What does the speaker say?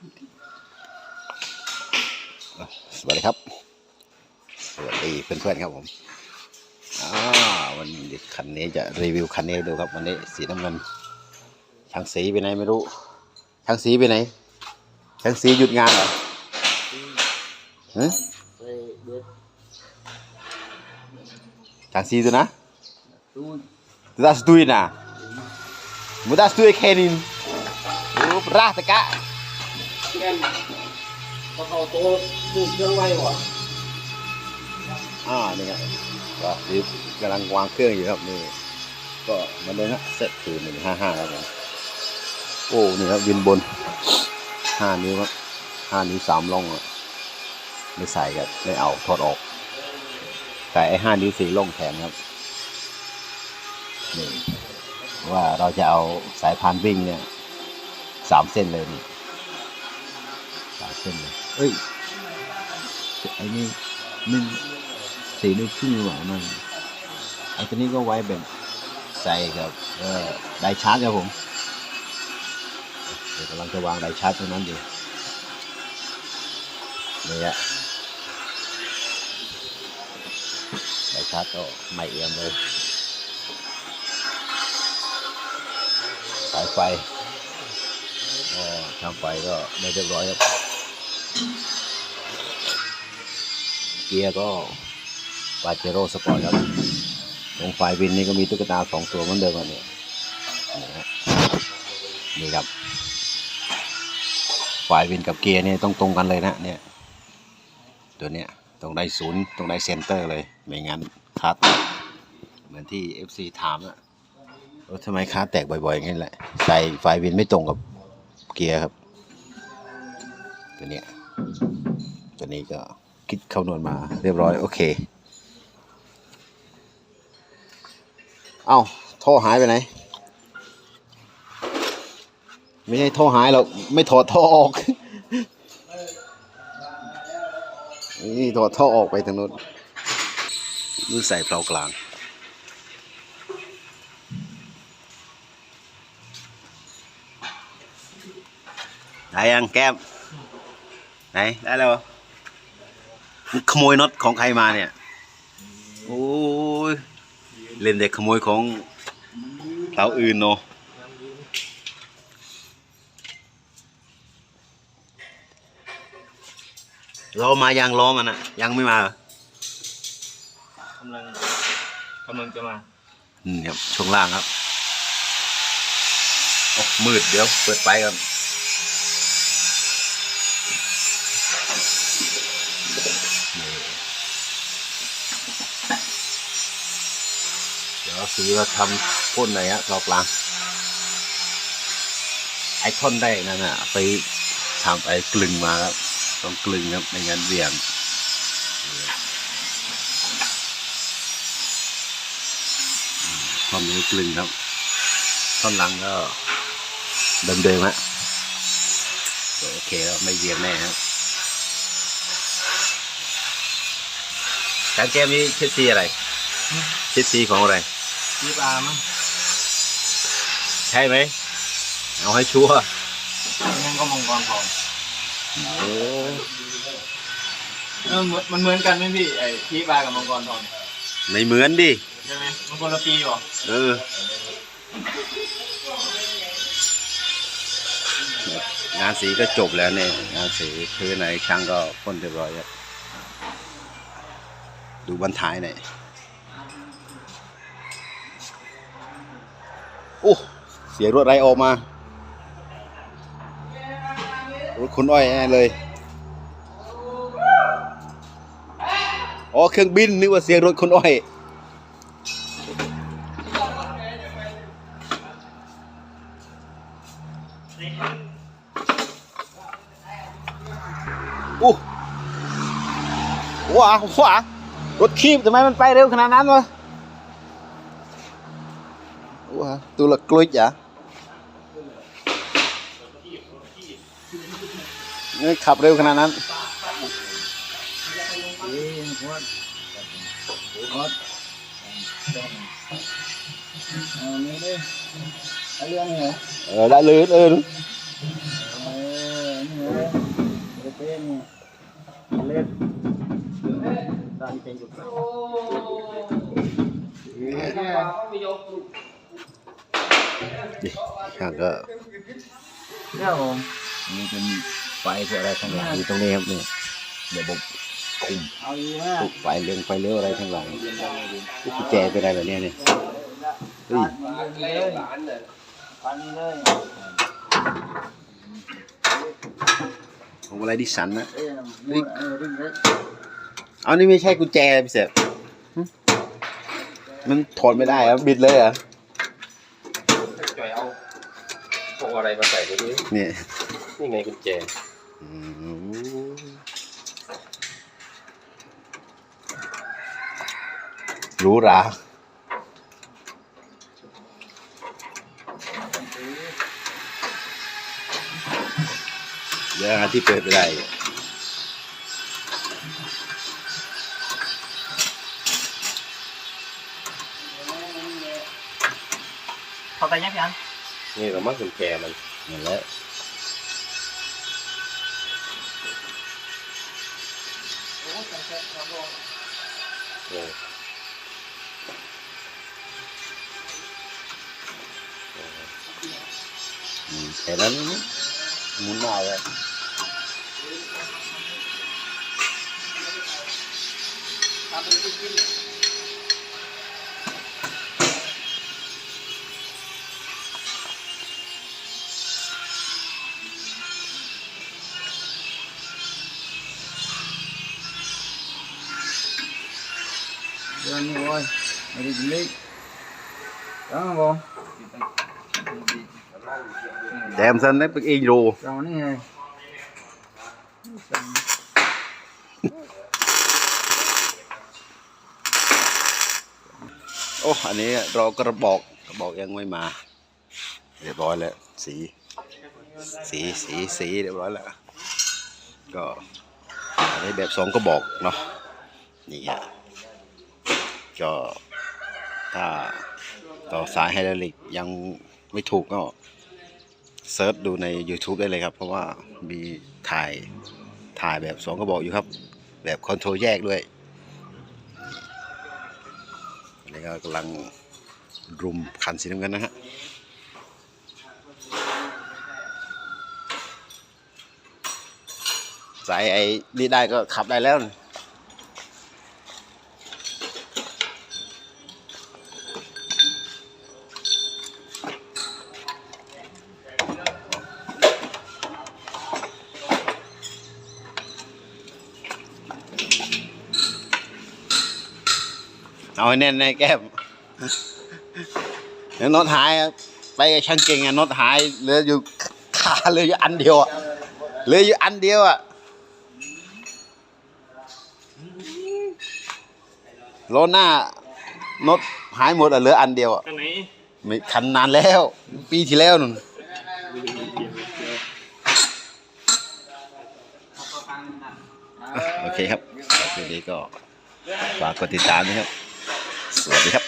สวัสดีครับ สวัสดีเพื่อนๆครับผมอ่าวันนี้คันนี้จะรีวิวคันนี้ดูครับวันนี้สีน้ำเงินช่างสีไปไหนไม่รู้ช่างสีไปไหนช่างสีหยุดงานเหรอฮะช่างสีตัวนะ Tu tak setuju nak? Mu tak setuju Kenin. Oh, perah teka. แก่ นพอเขาโตดูเครื่องไว้บ่อ่านี่ครับก็รีบกำลังวางเครื่องอยู่ครับนี่ก็มาเลยนะเซ็ตคือหนึ่งห้าห้าครับผมโอ้นี่ครับวินบนห้านิ้วครับห้านิ้วสามล่องอะไม่ใส่ครับไม่เอาถอดออกใส่ไอ้ห้านิ้วสี่ล่องแทนครับนี่ว่าเราจะเอาสายพานวิ่งเนี่ยสามเส้นเลยนี่ สามเส้นเลยเอ้ยไอ้นี่หนึ่งสี่นิ้วครึ่งหว่ามันไอ้ตัวนี้ก็ไว้แบบใส่กับเออไดชาร์จครับผมเดี๋ยวกำลังจะวางไดชาร์จตรงนั้นอยู่นี่ฮะไดชาร์จก็ไม่เอียงเลยสายไฟก็ทำไฟก็ไม่เรียบร้อยครับ เกียร์ก็ปาเจโร่สปอร์ตครับตรงไฟวินนี่ก็มีตุ๊กตาสองตัวเหมือนเดิมอันนี้นี่ครับไฟวินกับเกียร์นี่ต้องตรงกันเลยนะเนี่ยตัวเนี้ยตรงได้ศูนย์ตรงได้เซนเตอร์เลย ไม่งั้นคาแตเหมือนที่ FC ถามอะว่าทำไมคาแตกบ่อยๆอย่างนี้แหละ ใส่ไฟวินไม่ตรงกับเกียร์ครับ ตัวเนี้ย ตัวนี้ก็คิดคำนวณมาเรียบร้อย โอเค เอ้าท่อหายไปไหน ไม่ใช่ท่อหายหรอกไม่ถอดท่อออกนี่ถอดท่อออกไปทางนู้นมือใส่เพลากลาง ได้ยังแก้ม ไหนได้แล้วเหรอมึงขโมยน็อตของใครมาเนี่ย โอ้ยเล่นเด็กขโมยของเราอื่นเนาะรอมายังล้อมันอะยังไม่มาเหรอกำลังกำลังจะมาอืมครับช่วงล่างครับโอ้มืดเดี๋ยวเปิดไฟกันนี่ เดี๋ยวซื้อมาทำพ่นหน่อยฮะรอบล่าง ไอคอนได้นั่นน่ะ ไปทำไอ้กลึงมาครับต้องกลึงครับไม่งั้นเวียงท่อนนี้กลึงครับ ท่อนหลังก็เดิมๆฮะโอเคแล้วไม่เวียงแน่ครับการแก้มนี้เช็ดสีอะไรเช็ดสีของอะไร ยีบอามั้งใช่ไหม เอาให้ชัวร์นั่นก็มังกรทองโอ้เออเหมือนมันเหมือนกันไหมพี่ไอ้ยีบอากับมังกรทองเนี่ยไม่เหมือนดิ ใช่ไหมมันคนละปีเหรอเออ งานสีก็จบแล้วเนี่ยงานสีพื้นไหนช่างก็พ่นเรียบร้อยแล้วดูบันท้ายหน่อย โอ้เสียรถไรออกมารถคุณอ้อยแน่เลยอ๋อเครื่องบินนึกว่าเสียงรถคุณอ้อยอู้ว้าว้ารถคีบทำไมมันไปเร็วขนาดนั้นวะ ว้าตัวละกลุยจ้ะนี่ขับเร็วขนาดนั้น เอ้ยหัวหัวเอานี่ดิเอาเรื่องเหรอ เออได้เลยเออ เออนี่เหรอ นี่เล็กตอนเป็นอยู่กับ ดิข้างก็เนี่ยผมนี่เป็นไฟคืออะไรข้างหลังอยู่ตรงนี้ครับนี่เดี๋ยวผมคุมเอาอีกนะปุ๊บไฟเรื่องไฟเลี้ยวอะไรข้างหลังนี่กุญแจเป็นอะไรแบบเนี้ยเนี่ยเฮ้ยเลยปันเลยของอะไรดิสันนะเอ้ยนี่เออดึงเลยเอานี่ไม่ใช่กุญแจพี่เสกหึมันถอดไม่ได้ครับบิดเลยเหรอะ จ่อยเอาพวก อะไรมาใส่ในนี้เนี่ยนี่ไงกุญแจอืมหรู้ราเดี๋ยวหาที่เปิดไม่ได้เข้าไปยังพี่อัน นี่เรามัดกุญแจมันนั่นแหละเอออืมแค่นั้นหมุนได้เลยเดินนี่โว้ยไม่ได้กินเล็กต้องผมแดมซันได้เป็นานี่ ไงโอ้อันนี้เรากระบอกกระบอกยังไม่มาเรียบร้อยแล้วสีสีสีสีเรียบร้อยแล้วก็อันนี้แบบสองกระบอกเนาะนี่ฮะ ก็ถ้าต่อสายไฮดรอลิกยังไม่ถูกก็เซิร์ชดูใน YouTube ได้เลยครับ เพราะว่ามีถ่ายถ่ายแบบสองกระบอกอยู่ครับ แบบคอนโทรลแยกด้วยนี่ก็กำลังรุมคันสีน้ำเงินนะฮะสายไอ้นี่ได้ก็ขับได้แล้วนะ เอาให้แน่นในแก้มเดี๋ยวน็อตหายอะไปกับช่างเก่งอะน็อตหายเหลืออยู่ขาเหลืออยู่อันเดียวอะเหลืออยู่อันเดียวอะโลหน้าน็อตหายหมดอะเหลืออันเดียวอะอันไหนไม่คันนานแล้ว ปีที่แล้วนุ่นอะโอเคครับทีนี้ก็ฝากกดติดตามนะครับ สวัสดีครับ